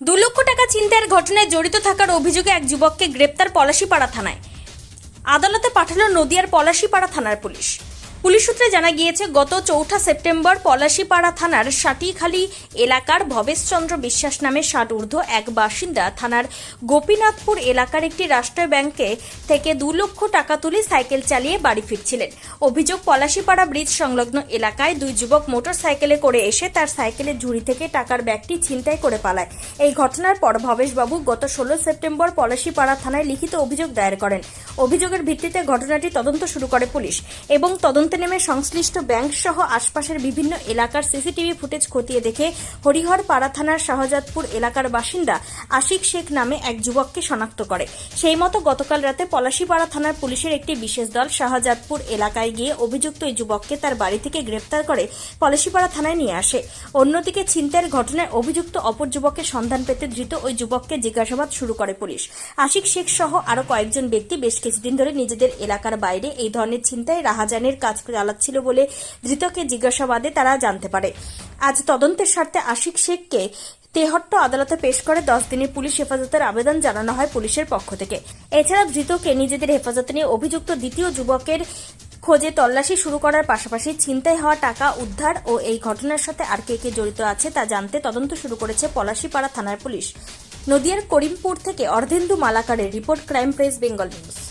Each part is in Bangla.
দু লক্ষ টাকা ছিনতাইয়ের ঘটনায় জড়িত থাকার অভিযোগে এক যুবককে গ্রেপ্তার পলাশীপাড়া থানায়। আদালতে পাঠালো নদিয়ার পলাশীপাড়া থানার পুলিশ। পুলিশ সূত্রে জানা গিয়েছে, গত চৌঠা সেপ্টেম্বর পলাশীপাড়া থানার সাটিখালী এলাকার ভবেশচন্দ্র বিশ্বাস নামে ষাট ঊর্ধ্ব এক বাসিন্দা থানার গোপীনাথপুর এলাকার একটি রাষ্ট্রীয় ব্যাংকে থেকে দু লক্ষ টাকা তুলে সাইকেল চালিয়ে বাড়ি ফিরছিলেন। অভিযোগ, পলাশীপাড়া ব্রিজ সংলগ্ন এলাকায় দুই যুবক মোটর সাইকেলে করে এসে তার সাইকেলের ঝুড়ি থেকে টাকার ব্যাগটি ছিনতাই করে পালায়। এই ঘটনার পর ভবেশবাবু গত ষোলো সেপ্টেম্বর পলাশীপাড়া থানায় লিখিত অভিযোগ দায়ের করেন। অভিযোগের ভিত্তিতে ঘটনাটি তদন্ত শুরু করে পুলিশ এবং তদন্তে নেমে সংশ্লিষ্ট ব্যাংক সহ আশপাশের বিভিন্ন এলাকার সিসিটিভি ফুটেজ খতিয়ে দেখে হরিহর পাড়া থানার শাহজাদপুর এলাকার বাসিন্দা আশিক শেখ নামে এক যুবককে শনাক্ত করে। সেই মতো গতকাল রাতে পলাশীপাড়া থানার পুলিশের একটি বিশেষ দল শাহজাদপুর এলাকায় গিয়ে অভিযুক্ত ওই যুবককে তার বাড়ি থেকে গ্রেপ্তার করে পলাশীপাড়া থানায় নিয়ে আসে। অন্যদিকে ছিনতাইয়ের ঘটনায় অভিযুক্ত অপর যুবকের সন্ধান পেতে ধৃত ওই যুবককে জিজ্ঞাসাবাদ শুরু করে পুলিশ। আশিক শেখ সহ আরও কয়েকজন ব্যক্তি বেশ কিছুদিন ধরে নিজেদের এলাকার বাইরে এই ধরনের ছিনতাই, রাহাজানের কাজ চালাচ্ছিল বলে ধৃতকে জিজ্ঞাসাবাদে তারা জানতে পারে। আজ তদন্তের স্বার্থে আশিক শেখকে তেহট্ট আদালতে পেশ করে দশ দিনের পুলিশ হেফাজতের আবেদন জানানো হয় পুলিশের পক্ষ থেকে। এছাড়া ধৃতকে নিজেদের হেফাজতে নিয়ে অভিযুক্ত দ্বিতীয় যুবকের খোঁজে তল্লাশি শুরু করার পাশাপাশি ছিনতাই হওয়া টাকা উদ্ধার ও এই ঘটনার সাথে আর কে কে জড়িত আছে তা জানতে তদন্ত শুরু করেছে পলাশীপাড়া থানার পুলিশ। নদিয়ার করিমপুর থেকে Ardhendu মালাকারের report, crime press, Bengal news.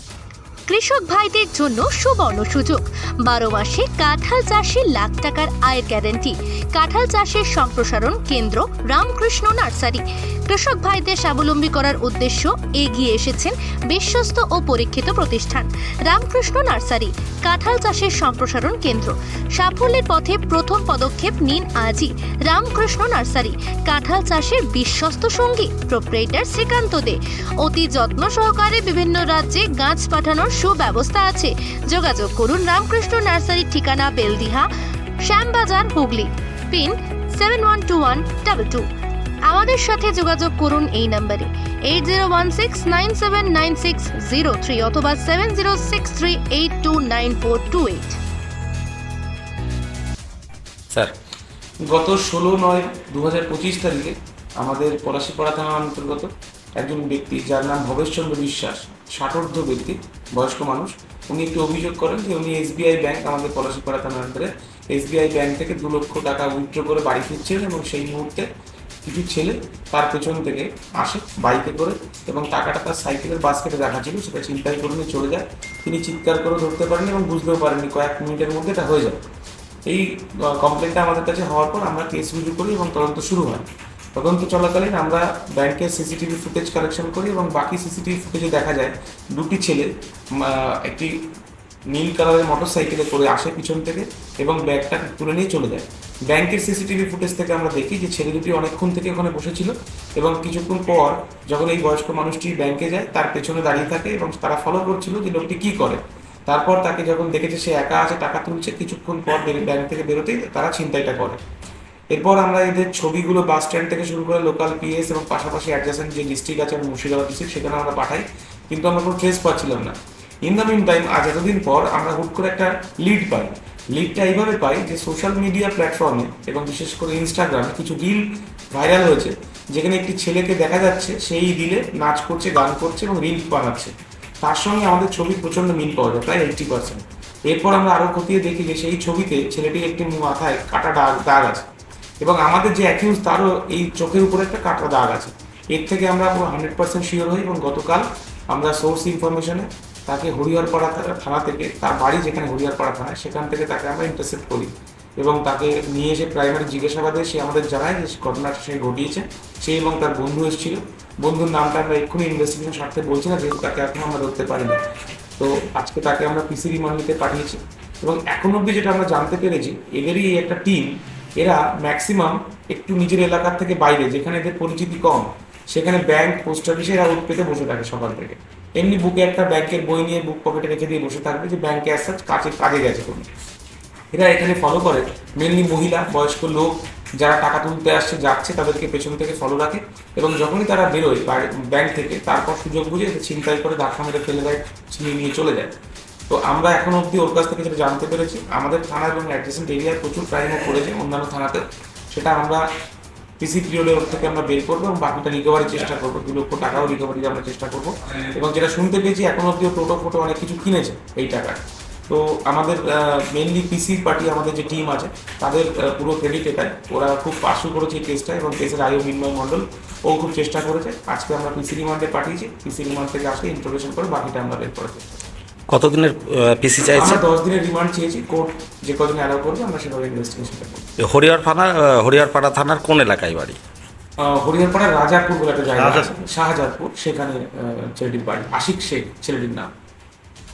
কৃষক ভাইদের জন্য সুবর্ণ সুযোগ। বারো মাসে কাঁঠাল চাষে লাখ টাকার আয়ের গ্যারান্টি। কাঁঠাল চাষের সম্প্রসারণ কেন্দ্র, রামকৃষ্ণ নার্সারি। কৃষক ভাইদের স্বাবলম্বী করার উদ্দেশ্য, এগিয়ে এসেছেন বিশ্বস্ত ও পরীক্ষিত প্রতিষ্ঠান, রামকৃষ্ণ নার্সারি, কাঁঠাল চাষের সম্প্রসারণ কেন্দ্র। সাফল্যের পথে প্রথম পদক্ষেপ নিন আজই, রামকৃষ্ণ নার্সারি। কাঁঠাল চাষের বিশ্বস্ত সঙ্গী প্রোপ্রেটার শ্রীকান্ত দে। অতি যত্ন সহকারে বিভিন্ন রাজ্যে গাছ পাঠানোর সুব্যবস্থা আছে। যোগাযোগ করুন রামকৃষ্ণ নার্সারির ঠিকানা Beldiha, Shyambazar, Hooghly. Pin seven one two one double two. আমাদের সাথে যোগাযোগ করুন এই নম্বরে। Eight zero one six nine seven nine six zero three অথবা seven zero six three eight two nine four two eight. Sir, গত ষোলো নয় দু হাজার পঁচিশ তারিখে আমাদের পলাশীপাড়া থানার অন্তর্গত একজন ব্যক্তি যার নাম ভবেশচন্দ্র বিশ্বাস, ষাটোর্ধ ব্যক্তি, বয়স্ক মানুষ। উনি একটি অভিযোগ করেন যে উনি এসবিআই ব্যাংক আমাদের পলাশীপাড়া থানার আন্ডারে এসবিআই ব্যাংক থেকে দু লক্ষ টাকা উইথড্র করে বাড়ি ফিরছিলেন এবং সেই মুহূর্তে কিছু ছেলে তার পেছন থেকে আসে বাইকে করে এবং টাকাটা তার সাইকেলের বাস্কেটে রাখা ছিল, সেটা চিন্তাই করে চলে যায়। তিনি চিৎকার করে ধরতে পারেননি এবং বুঝতেও পারেননি, কয়েক মিনিটের মধ্যে এটা হয়ে যায় এই কমপ্লেনটা আমাদের কাছে হওয়ার পর আমরা কেস রুজু করি এবং তদন্ত শুরু হয়। তদন্ত চলাকালীন আমরা ব্যাংকের সিসিটিভি ফুটেজ কালেকশন করি এবং বাকি সিসিটিভি ফুটেজে দেখা যায় দুটি ছেলে একটি নীল কালারের মোটর সাইকেলে করে আসে পিছন থেকে এবং ব্যাগটা তুলে নিয়ে চলে যায়। ব্যাংকের সিসিটিভি ফুটেজ থেকে আমরা দেখি যে ছেলে দুটি অনেকক্ষণ থেকে ওখানে বসেছিল এবং কিছুক্ষণ পর যখন এই বয়স্ক মানুষটি ব্যাংকে যায়, তার পেছনে দাঁড়িয়ে থাকে এবং তারা ফলো করছিল যে লোকটি কী করে। তারপর তাকে যখন দেখেছে সে একা আছে, টাকা তুলছে, কিছুক্ষণ পর ব্যাংক থেকে বেরোতেই তারা ছিনতাইটা করে। এরপর আমরা এদের ছবিগুলো বাস স্ট্যান্ড থেকে শুরু করে লোকাল পিএস এবং পাশাপাশি অ্যাডজাসেন্ট যে ডিস্ট্রিক্ট আছে মুর্শিদাবাদ ডিস্ট্রিক্ট সেখানে আমরা পাঠাই। কিন্তু আমরা কোনো ট্রেস পাচ্ছিলাম না। ইন দ্য মিন টাইম আজ এতদিন পর আমরা হুট করে একটা লিড পাই। লিডটা এইভাবে পাই যে সোশ্যাল মিডিয়া প্ল্যাটফর্মে এবং বিশেষ করে ইনস্টাগ্রামে কিছু রিল ভাইরাল হয়েছে, যেখানে একটি ছেলেকে দেখা যাচ্ছে, সেই রিলে নাচ করছে, গান করছে এবং রিল বানাচ্ছে। তার সঙ্গে আমাদের ছবি প্রচণ্ড মিল পাওয়া যায়, প্রায় এইটটি পার্সেন্ট এরপর আমরা আরও খতিয়ে দেখি যে সেই ছবিতে ছেলেটির একটি মাথায় কাটা দাগ দাগ আছে। এবং আমাদের যে অ্যাকিউজ তারও এই চোখের উপরে একটা কাটা দাগ আছে। এর থেকে আমরা হান্ড্রেড পার্সেন্ট শিওর হই এবং গতকাল আমরা সোর্স ইনফরমেশনে তাকে হরিহরপাড়া থানা থেকে, তার বাড়ি যেখানে হরিহরপাড়া থানা, সেখান থেকে তাকে আমরা ইন্টারসেপ্ট করি। এবং তাকে নিয়ে এসে প্রাইমারি জিজ্ঞাসাবাদে সে আমাদের জানায় যে ঘটনাটা সে ঘটিয়েছে। সে এবং তার বন্ধু এসেছিল। বন্ধুর নামটা আমরা এক্ষুনি ইনভেস্টিগেশন স্বার্থে বলছি না, যেহেতু তাকে এখনও আমরা ধরতে পারিনি। তো আজকে তাকে আমরা পিসি রিমান্ডিতে পাঠিয়েছি। এবং এখন অবধি যেটা আমরা জানতে পেরেছি, এদেরই একটা টিম এরা ম্যাক্সিমাম একটু নিজের এলাকার থেকে বাইরে, যেখানে এদের পরিচিতি কম, সেখানে ব্যাংক পোস্ট অফিসে এরা উঠ পেতে বসে থাকে সকাল থেকে। এমনি বুকে একটা ব্যাংকের বই নিয়ে বুক পকেটে রেখে দিয়ে বসে থাকবে যে ব্যাংকে অ্যাজ সাচ কাজে কাজে গেছে কোনো। এরা এখানে ফলো করে। মেনলি মহিলা, বয়স্ক লোক যারা টাকা তুলতে আসছে, যাচ্ছে, তাদেরকে পেছন থেকে ফলো রাখে এবং যখনই তারা বেরোয় ব্যাংক থেকে, তারপর সুযোগ বুঝে ছিনতাই করে ধাক্কা মেরে ফেলে দেয়, ছিনিয়ে নিয়ে চলে যায়। তো আমরা এখন অবধি ওর কাছ থেকে যেটা জানতে পেরেছি, আমাদের থানা এবং অ্যাডজেসেন্ট এরিয়ায় প্রচুর ক্রাইমও করেছে, অন্যান্য থানাতে। সেটা আমরা পিসি পিরিয়ডে ওর থেকে আমরা বের করব এবং বাকিটা রিকভারির চেষ্টা করব। দু লক্ষ টাকাও রিকভারির আমরা চেষ্টা করব। এবং যেটা শুনতে পেয়েছি, এখন অব্দিও টোটো ফোটো অনেক কিছু কিনেছে এই টাকায় তো আমাদের মেনলি পিসি পার্টি আমাদের যে টিম আছে, তাদের পুরো ক্রেডিট এটাই। ওরা খুব পার্সু করেছে এই কেসটা এবং কেসের আয়ু মিন্ময় মণ্ডল, ও খুব চেষ্টা করেছে। আজকে আমরা পিসি রিমান্ডে পাঠিয়েছি। পিসি রিমান্ড থেকে আসলে ইন্টারভেশন করে বাকিটা আমরা বের করে চেষ্টা। কতদিনের পিসি চাইছে? আমরা দশ দিনের রিমান্ড চেয়েছি কোর্ট যে কদিন অ্যালাউ করবে আমরা সেভাবে ইনভেস্টিগেশনটা করব হরিহর থানা হরিহরপাড়া থানার কোন এলাকায় বাড়ি? আহ, হরিহরপাড়ার রাজাপুর বলে একটা জায়গা আছে শাহজাদপুর সেখানে ছেলেটির বাড়ি আশিক শেখ ছেলেটির নাম।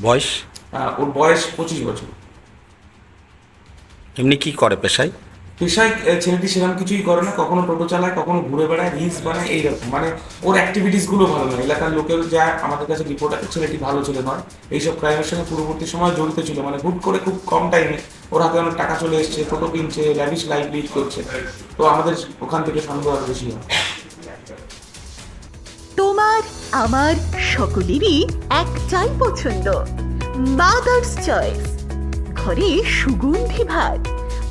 বয়স? ওর বয়স পঁচিশ বছর। এমনি কি করে পেশায়? পেশায় ছেলেটি সেরকম কিছুই করে না, কখনো টোটো চালায়, কখনো ঘুরে বেড়ায় রিলস বানায়, এইরকম। মানে ওর অ্যাক্টিভিটিসগুলো ভালো নয়। এলাকার লোকের যা আমাদের কাছে রিপোর্ট আছে, ছেলেটি ভালো ছেলে নয়। এইসব ক্রাইমের সঙ্গে পূর্ববর্তী সময় জড়িত ছিল। মানে হুট করে খুব কম টাইমে ওর হাতে অনেক টাকা চলে এসছে টোটো কিনছে ল্যাভিশ লাইফ লিড করছে। তো আমাদের ওখান থেকে সন্দেহ আরও বেশি হয়। তোমার, আমার সকলেরই একটাই পছন্দ। মাদার্স চয়েস ঘরে সুগন্ধি ভাত।